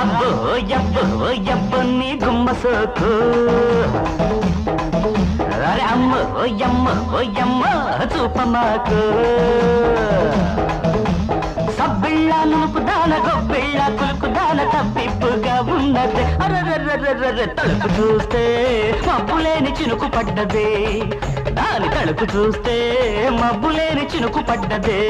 అబ్బో ఎబ్బో ఎబ్బో నీ గుమ్మసోకు. అరే అమ్మో ఎమ్మో ఎమ్మ చూపమాకు సబ్బిళ్ళ నులుపుదాన గొబ్బిళ్ళ కులుకుదాన తప్పిప్పుగా ఉన్నది. అర్రర్రర్రర్ర తలుపు చూస్తే పప్పులేని చినుకు పడ్డది. దాని తలుపు చూస్తే మబ్బులేని చినుకు పడ్డదే.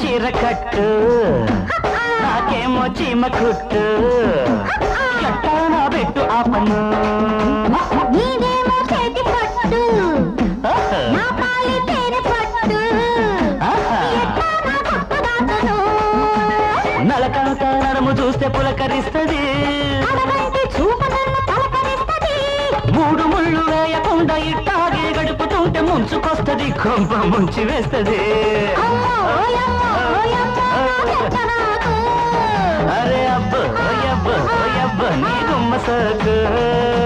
చీర కట్టు. నాకేమో చీమ కుట్టు ఎట్టానా పెట్టు ఆ పన్ను. నలకంత నడుము చూస్తే పలకరిస్తది. మూడు ముళ్ళు వేయకుండా ఇట్టాగే గడుపుతుంటే ముంచుకొస్తది కొంప ముంచి వేస్తది. అబ్బ నీ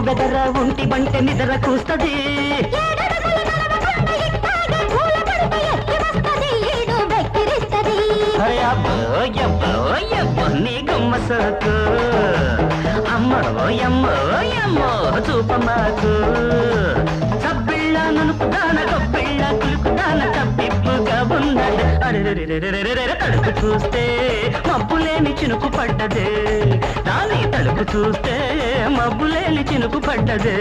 బెదర ఉంటి బంటే నిద్ర కూస్తది ఏడడుగులు నడవకుండా ఇట్టాగే పూల పడితే ఎక్కి నీ గుమ్మ సోకు అమ్మో అమ్మో అమ్మో చూప మాకు సబ్బిళ్ళ దాన గొప్పిళ్ళ కులుకు దాన తలుపు చూస్తే మబ్బులేని చినుకు పడ్డదే. దాని తలుపు చూస్తే మబ్బులేని చినుకు పడ్డదే.